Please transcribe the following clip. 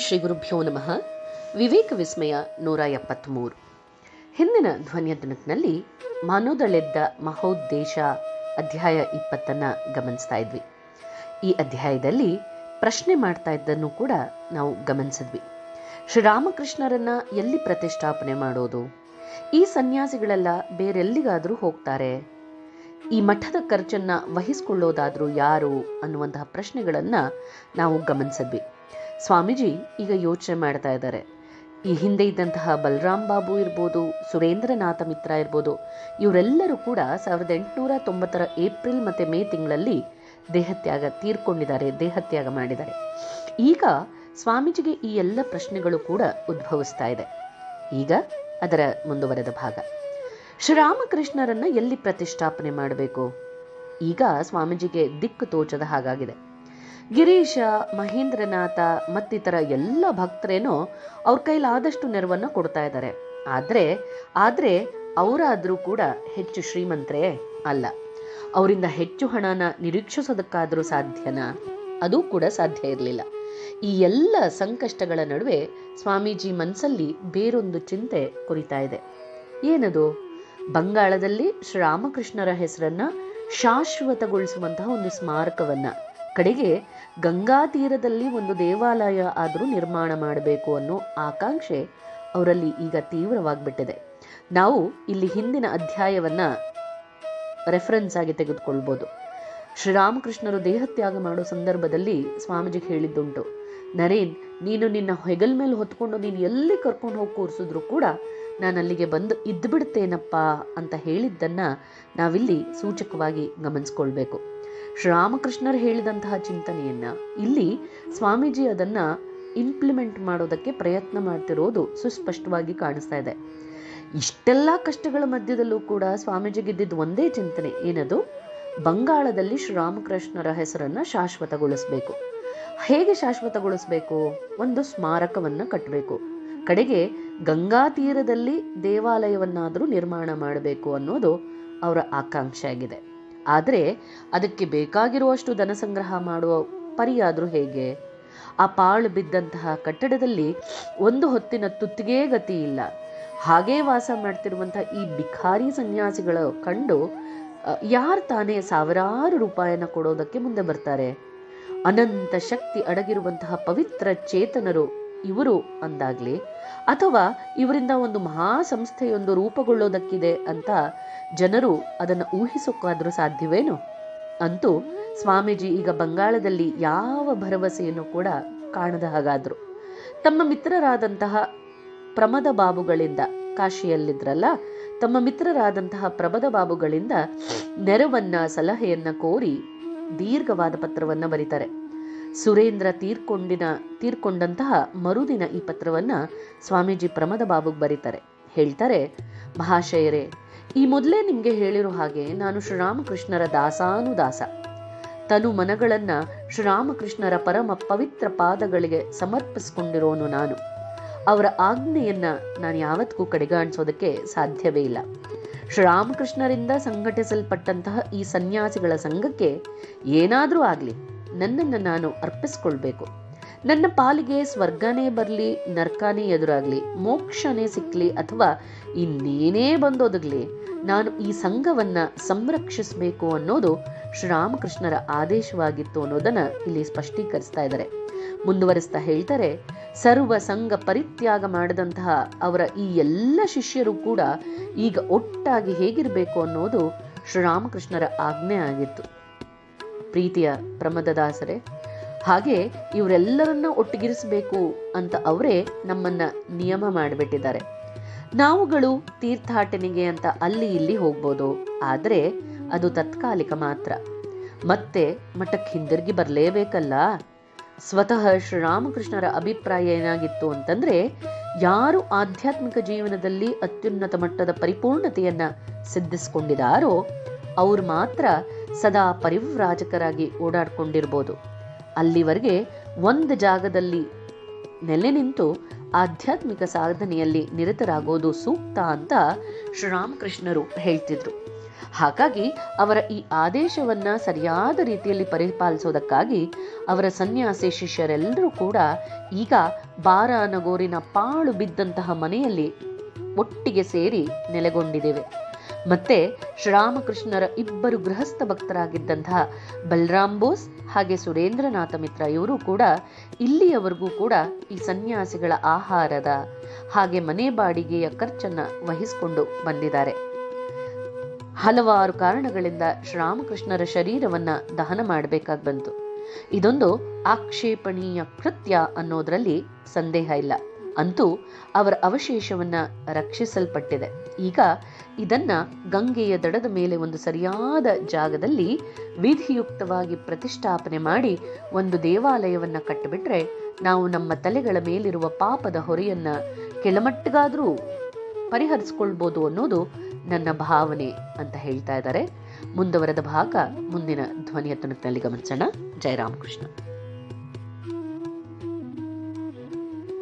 ಶ್ರೀ ಗುರುಭ್ಯೋ ನಮಃ. ವಿವೇಕ ವಿಸ್ಮಯ ನೂರ ಎಪ್ಪತ್ತ್ಮೂರು ಹಿಂದಿನ ಧ್ವನಿಯ ದಿನಕ್ನಲ್ಲಿ ಮನೋದಳೆದ್ದ ಮಹೋದ್ದೇಶ ಅಧ್ಯಾಯ ಇಪ್ಪತ್ತನ್ನು ಗಮನಿಸ್ತಾ ಇದ್ವಿ. ಈ ಅಧ್ಯಾಯದಲ್ಲಿ ಪ್ರಶ್ನೆ ಮಾಡ್ತಾ ಇದ್ದನ್ನು ಕೂಡ ನಾವು ಗಮನಿಸಿದ್ವಿ. ಶ್ರೀರಾಮಕೃಷ್ಣರನ್ನ ಎಲ್ಲಿ ಪ್ರತಿಷ್ಠಾಪನೆ ಮಾಡೋದು? ಈ ಸನ್ಯಾಸಿಗಳೆಲ್ಲ ಬೇರೆಲ್ಲಿಗಾದರೂ ಹೋಗ್ತಾರೆ? ಈ ಮಠದ ಖರ್ಚನ್ನ ವಹಿಸ್ಕೊಳ್ಳೋದಾದ್ರೂ ಯಾರು ಅನ್ನುವಂತಹ ಪ್ರಶ್ನೆಗಳನ್ನು ನಾವು ಗಮನಿಸಿದ್ವಿ. ಸ್ವಾಮೀಜಿ ಈಗ ಯೋಚನೆ ಮಾಡ್ತಾ ಇದ್ದಾರೆ. ಈ ಹಿಂದೆ ಇದ್ದಂತಹ ಬಲರಾಮ್ ಬಾಬು ಇರ್ಬೋದು, ಸುರೇಂದ್ರನಾಥ ಮಿತ್ರ ಇರ್ಬೋದು, ಇವರೆಲ್ಲರೂ ಕೂಡ ಸಾವಿರದ ಎಂಟುನೂರ ತೊಂಬತ್ತರ ಏಪ್ರಿಲ್ ಮತ್ತು ಮೇ ತಿಂಗಳಲ್ಲಿ ದೇಹತ್ಯಾಗ ತೀರ್ಕೊಂಡಿದ್ದಾರೆ, ದೇಹತ್ಯಾಗ ಮಾಡಿದ್ದಾರೆ. ಈಗ ಸ್ವಾಮೀಜಿಗೆ ಈ ಎಲ್ಲ ಪ್ರಶ್ನೆಗಳು ಕೂಡ ಉದ್ಭವಿಸ್ತಾ ಇದೆ. ಈಗ ಅದರ ಮುಂದುವರೆದ ಭಾಗ. ಶ್ರೀರಾಮಕೃಷ್ಣರನ್ನು ಎಲ್ಲಿ ಪ್ರತಿಷ್ಠಾಪನೆ ಮಾಡಬೇಕು? ಈಗ ಸ್ವಾಮೀಜಿಗೆ ದಿಕ್ಕು ತೋಚದ ಹಾಗಾಗಿದೆ. ಗಿರೀಶ, ಮಹೇಂದ್ರನಾಥ ಮತ್ತಿತರ ಎಲ್ಲ ಭಕ್ತರೇನೋ ಅವ್ರ ಕೈಲಾದಷ್ಟು ನೆರವನ್ನು ಕೊಡ್ತಾ ಇದ್ದಾರೆ. ಆದರೆ ಆದರೆ ಅವರಾದರೂ ಕೂಡ ಹೆಚ್ಚು ಶ್ರೀಮಂತರೇ ಅಲ್ಲ. ಅವರಿಂದ ಹೆಚ್ಚು ಹಣನ ನಿರೀಕ್ಷಿಸೋದಕ್ಕಾದರೂ ಸಾಧ್ಯನಾ? ಅದು ಕೂಡ ಸಾಧ್ಯ ಇರಲಿಲ್ಲ. ಈ ಎಲ್ಲ ಸಂಕಷ್ಟಗಳ ನಡುವೆ ಸ್ವಾಮೀಜಿ ಮನಸ್ಸಲ್ಲಿ ಬೇರೊಂದು ಚಿಂತೆ ಕುರಿತಾ ಇದೆ. ಏನದು? ಬಂಗಾಳದಲ್ಲಿ ಶ್ರೀರಾಮಕೃಷ್ಣರ ಹೆಸರನ್ನ ಶಾಶ್ವತಗೊಳಿಸುವಂತಹ ಒಂದು ಸ್ಮಾರಕವನ್ನ ಕಡೆಗೆ ಗಂಗಾ ತೀರದಲ್ಲಿ ಒಂದು ದೇವಾಲಯ ಆದರೂ ನಿರ್ಮಾಣ ಮಾಡಬೇಕು ಅನ್ನೋ ಆಕಾಂಕ್ಷೆ ಅವರಲ್ಲಿ ಈಗ ತೀವ್ರವಾಗಿಬಿಟ್ಟಿದೆ. ನಾವು ಇಲ್ಲಿ ಹಿಂದಿನ ಅಧ್ಯಾಯವನ್ನು ರೆಫರೆನ್ಸ್ ಆಗಿ ತೆಗೆದುಕೊಳ್ಬೋದು. ಶ್ರೀರಾಮಕೃಷ್ಣರು ದೇಹತ್ಯಾಗ ಮಾಡೋ ಸಂದರ್ಭದಲ್ಲಿ ಸ್ವಾಮೀಜಿಗೆ ಹೇಳಿದ್ದುಂಟು, ನರೇನ್, ನೀನು ನಿನ್ನ ಹೆಗಲ್ ಮೇಲೆ ಹೊತ್ಕೊಂಡು ನೀನು ಎಲ್ಲಿ ಕರ್ಕೊಂಡು ಹೋಗಿ ಕೂರಿಸಿದ್ರು ಕೂಡ ನಾನು ಅಲ್ಲಿಗೆ ಬಂದು ಇದ್ದುಬಿಡ್ತೇನಪ್ಪ ಅಂತ ಹೇಳಿದ್ದನ್ನು ನಾವಿಲ್ಲಿ ಸೂಚಕವಾಗಿ ಗಮನಿಸ್ಕೊಳ್ಬೇಕು. ಶ್ರೀರಾಮಕೃಷ್ಣರು ಹೇಳಿದಂತಹ ಚಿಂತನೆಯನ್ನ ಇಲ್ಲಿ ಸ್ವಾಮೀಜಿ ಅದನ್ನ ಇಂಪ್ಲಿಮೆಂಟ್ ಮಾಡೋದಕ್ಕೆ ಪ್ರಯತ್ನ ಮಾಡ್ತಿರೋದು ಸುಸ್ಪಷ್ಟವಾಗಿ ಕಾಣಿಸ್ತಾ ಇದೆ. ಇಷ್ಟೆಲ್ಲ ಕಷ್ಟಗಳ ಮಧ್ಯದಲ್ಲೂ ಕೂಡ ಸ್ವಾಮೀಜಿಗಿದ್ದಿದ್ದು ಒಂದೇ ಚಿಂತನೆ, ಏನದು? ಬಂಗಾಳದಲ್ಲಿ ಶ್ರೀರಾಮಕೃಷ್ಣರ ಹೆಸರನ್ನ ಶಾಶ್ವತಗೊಳಿಸಬೇಕು. ಹೇಗೆ ಶಾಶ್ವತಗೊಳಿಸಬೇಕು? ಒಂದು ಸ್ಮಾರಕವನ್ನ ಕಟ್ಟಬೇಕು ಕಡೆಗೆ ಗಂಗಾ ತೀರದಲ್ಲಿ ದೇವಾಲಯವನ್ನಾದರೂ ನಿರ್ಮಾಣ ಮಾಡಬೇಕು ಅನ್ನೋದು ಅವರ ಆಕಾಂಕ್ಷೆ ಆಗಿದೆ ಆದರೆ ಅದಕ್ಕೆ ಬೇಕಾಗಿರುವಷ್ಟು ಧನ ಸಂಗ್ರಹ ಮಾಡುವ ಪರಿಯಾದರೂ ಹೇಗೆ? ಆ ಪಾಳು ಬಿದ್ದಂತಹ ಕಟ್ಟಡದಲ್ಲಿ ಒಂದು ಹೊತ್ತಿನ ತುತ್ತಿಗೆ ಗತಿ ಇಲ್ಲ. ಹಾಗೇ ವಾಸ ಮಾಡ್ತಿರುವಂತಹ ಈ ಬಿಖಾರಿ ಸನ್ಯಾಸಿಗಳು ಕಂಡು ಯಾರು ತಾನೇ ಸಾವಿರಾರು ರೂಪಾಯಿನ ಕೊಡೋದಕ್ಕೆ ಮುಂದೆ ಬರ್ತಾರೆ? ಅನಂತ ಶಕ್ತಿ ಅಡಗಿರುವಂತಹ ಪವಿತ್ರ ಚೇತನರು ಇವರು ಅಂದಾಗ್ಲಿ? ಅಥವಾ ಇವರಿಂದ ಒಂದು ಮಹಾ ಸಂಸ್ಥೆಯೊಂದು ರೂಪುಗೊಳ್ಳೋದಕ್ಕಿದೆ ಅಂತ ಜನರು ಅದನ್ನು ಊಹಿಸೋಕ್ಕಾದ್ರೂ ಸಾಧ್ಯವೇನು? ಅಂತೂ ಸ್ವಾಮೀಜಿ ಈಗ ಬಂಗಾಳದಲ್ಲಿ ಯಾವ ಭರವಸೆಯನ್ನು ಕೂಡ ಕಾಣದ ಹಾಗಾದ್ರು. ತಮ್ಮ ಮಿತ್ರರಾದಂತಹ ಪ್ರಮದ ಬಾಬುಗಳಿಂದ, ಕಾಶಿಯಲ್ಲಿದ್ರಲ್ಲ, ತಮ್ಮ ಮಿತ್ರರಾದಂತಹ ಪ್ರಮದ ಬಾಬುಗಳಿಂದ ನೆರವನ್ನ, ಸಲಹೆಯನ್ನ ಕೋರಿ ದೀರ್ಘವಾದ ಪತ್ರವನ್ನ ಬರೀತಾರೆ. ಸುರೇಂದ್ರ ತೀರ್ಕೊಂಡಿನ, ತೀರ್ಕೊಂಡಂತಹ ಮರುದಿನ ಈ ಪತ್ರವನ್ನ ಸ್ವಾಮೀಜಿ ಪ್ರಮದ ಬಾಬುಗ್ ಬರೀತಾರೆ. ಹೇಳ್ತಾರೆ, ಮಹಾಶಯರೇ, ಈ ಮೊದಲೇ ನಿಮಗೆ ಹೇಳಿರೋ ಹಾಗೆ ನಾನು ಶ್ರೀರಾಮಕೃಷ್ಣರ ದಾಸಾನುದಾಸ. ತನು ಮನಗಳನ್ನ ಶ್ರೀರಾಮಕೃಷ್ಣರ ಪರಮ ಪವಿತ್ರ ಪಾದಗಳಿಗೆ ಸಮರ್ಪಿಸಿಕೊಂಡಿರೋನು ನಾನು. ಅವರ ಆಜ್ಞೆಯನ್ನ ನಾನು ಯಾವತ್ತಿಗೂ ಕಡೆಗಾಣಿಸೋದಕ್ಕೆ ಸಾಧ್ಯವೇ ಇಲ್ಲ. ಶ್ರೀರಾಮಕೃಷ್ಣರಿಂದ ಸಂಘಟಿಸಲ್ಪಟ್ಟಂತಹ ಈ ಸನ್ಯಾಸಿಗಳ ಸಂಘಕ್ಕೆ ಏನಾದರೂ ಆಗಲಿ. ನನ್ನನ್ನು ನಾನು ಅರ್ಪಿಸ್ಕೊಳ್ಬೇಕು. ನನ್ನ ಪಾಲಿಗೆ ಸ್ವರ್ಗನೇ ಬರಲಿ, ನರ್ಕಾನೇ ಎದುರಾಗಲಿ, ಮೋಕ್ಷನೇ ಸಿಕ್ಕಲಿ ಅಥವಾ ಇನ್ನೇನೇ ಬಂದೋದಗಲಿ, ನಾನು ಈ ಸಂಘವನ್ನು ಸಂರಕ್ಷಿಸಬೇಕು ಅನ್ನೋದು ಶ್ರೀರಾಮಕೃಷ್ಣರ ಆದೇಶವಾಗಿತ್ತು ಅನ್ನೋದನ್ನು ಇಲ್ಲಿ ಸ್ಪಷ್ಟೀಕರಿಸ್ತಾ ಇದ್ದಾರೆ. ಮುಂದುವರಿಸ್ತಾ ಹೇಳ್ತಾರೆ, ಸರ್ವ ಸಂಘ ಪರಿತ್ಯಾಗ ಮಾಡಿದಂತಹ ಅವರ ಈ ಎಲ್ಲ ಶಿಷ್ಯರು ಕೂಡ ಈಗ ಒಟ್ಟಾಗಿ ಹೇಗಿರಬೇಕು ಅನ್ನೋದು ಶ್ರೀರಾಮಕೃಷ್ಣರ ಆಜ್ಞೆ ಆಗಿತ್ತು. ಪ್ರೀತಿಯ ಪ್ರಮದದಾಸರೇ ಹಾಗೆ ಇವರೆಲ್ಲರನ್ನ ಒಟ್ಟಿಗಿರಿಸಬೇಕು ಅಂತ ಅವರೇ ನಮ್ಮನ್ನ ನಿಯಮ ಮಾಡಿಬಿಟ್ಟಿದ್ದಾರೆ. ನಾವುಗಳು ತೀರ್ಥಾಟನೆಗೆ ಅಂತ ಅಲ್ಲಿ ಇಲ್ಲಿ ಹೋಗ್ಬೋದು, ಆದರೆ ಅದು ತತ್ಕಾಲಿಕ ಮಾತ್ರ. ಮತ್ತೆ ಮಠಕ್ಕೆ ಹಿಂದಿರುಗಿ ಬರಲೇಬೇಕಲ್ಲ? ಸ್ವತಃ ಶ್ರೀರಾಮಕೃಷ್ಣರ ಅಭಿಪ್ರಾಯ ಏನಾಗಿತ್ತು ಅಂತಂದ್ರೆ, ಯಾರು ಆಧ್ಯಾತ್ಮಿಕ ಜೀವನದಲ್ಲಿ ಅತ್ಯುನ್ನತ ಮಟ್ಟದ ಪರಿಪೂರ್ಣತೆಯನ್ನ ಸಿದ್ಧಿಸ್ಕೊಂಡಿದ್ದಾರೋ ಅವ್ರು ಮಾತ್ರ ಸದಾ ಪರಿವ್ರಾಜಕರಾಗಿ ಓಡಾಡ್ಕೊಂಡಿರ್ಬೋದು. ಅಲ್ಲಿವರೆಗೆ ಒಂದು ಜಾಗದಲ್ಲಿ ನೆಲೆ ನಿಂತು ಆಧ್ಯಾತ್ಮಿಕ ಸಾಧನೆಯಲ್ಲಿ ನಿರತರಾಗೋದು ಸೂಕ್ತ ಅಂತ ಶ್ರೀರಾಮಕೃಷ್ಣರು ಹೇಳ್ತಿದ್ರು. ಹಾಗಾಗಿ ಅವರ ಈ ಆದೇಶವನ್ನ ಸರಿಯಾದ ರೀತಿಯಲ್ಲಿ ಪರಿಪಾಲಿಸೋದಕ್ಕಾಗಿ ಅವರ ಸನ್ಯಾಸಿ ಶಿಷ್ಯರೆಲ್ಲರೂ ಕೂಡ ಈಗ ಬಾರಾನಗೋರಿನ ಪಾಳು ಬಿದ್ದಂತಹ ಮನೆಯಲ್ಲಿ ಒಟ್ಟಿಗೆ ಸೇರಿ ನೆಲೆಗೊಂಡಿದ್ದೇವೆ. ಮತ್ತೆ ಶ್ರೀರಾಮಕೃಷ್ಣರ ಇಬ್ಬರು ಗೃಹಸ್ಥ ಭಕ್ತರಾಗಿದ್ದಂತಹ ಬಲರಾಮ್ ಬೋಸ್ ಹಾಗೆ ಸುರೇಂದ್ರನಾಥ ಮಿತ್ರ ಇವರು ಕೂಡ ಇಲ್ಲಿಯವರೆಗೂ ಕೂಡ ಈ ಸನ್ಯಾಸಿಗಳ ಆಹಾರದ ಹಾಗೆ ಮನೆ ಬಾಡಿಗೆಯ ಖರ್ಚನ್ನ ವಹಿಸಿಕೊಂಡು ಬಂದಿದ್ದಾರೆ. ಹಲವಾರು ಕಾರಣಗಳಿಂದ ಶ್ರೀರಾಮಕೃಷ್ಣರ ಶರೀರವನ್ನ ದಹನ ಮಾಡಬೇಕಾಗಿ ಬಂತು. ಇದೊಂದು ಆಕ್ಷೇಪಣೀಯ ಕೃತ್ಯ ಅನ್ನೋದ್ರಲ್ಲಿ ಸಂದೇಹ ಇಲ್ಲ. ಅಂತೂ ಅವರ ಅವಶೇಷವನ್ನ ರಕ್ಷಿಸಲ್ಪಟ್ಟಿದೆ. ಈಗ ಇದನ್ನ ಗಂಗೆಯ ದಡದ ಮೇಲೆ ಒಂದು ಸರಿಯಾದ ಜಾಗದಲ್ಲಿ ವಿಧಿಯುಕ್ತವಾಗಿ ಪ್ರತಿಷ್ಠಾಪನೆ ಮಾಡಿ ಒಂದು ದೇವಾಲಯವನ್ನ ಕಟ್ಟಿಬಿಟ್ರೆ ನಾವು ನಮ್ಮ ತಲೆಗಳ ಮೇಲಿರುವ ಪಾಪದ ಹೊರೆಯನ್ನ ಕೆಳಮಟ್ಟಿಗಾದ್ರೂ ಪರಿಹರಿಸ್ಕೊಳ್ಬೋದು ಅನ್ನೋದು ನನ್ನ ಭಾವನೆ ಅಂತ ಹೇಳ್ತಾ ಇದ್ದಾರೆ. ಮುಂದುವರೆದ ಭಾಗ ಮುಂದಿನ ಧ್ವನಿಯ ತುಣುಕಿನಲ್ಲಿ ಗಮನಿಸೋಣ. ಜಯರಾಮಕೃಷ್ಣ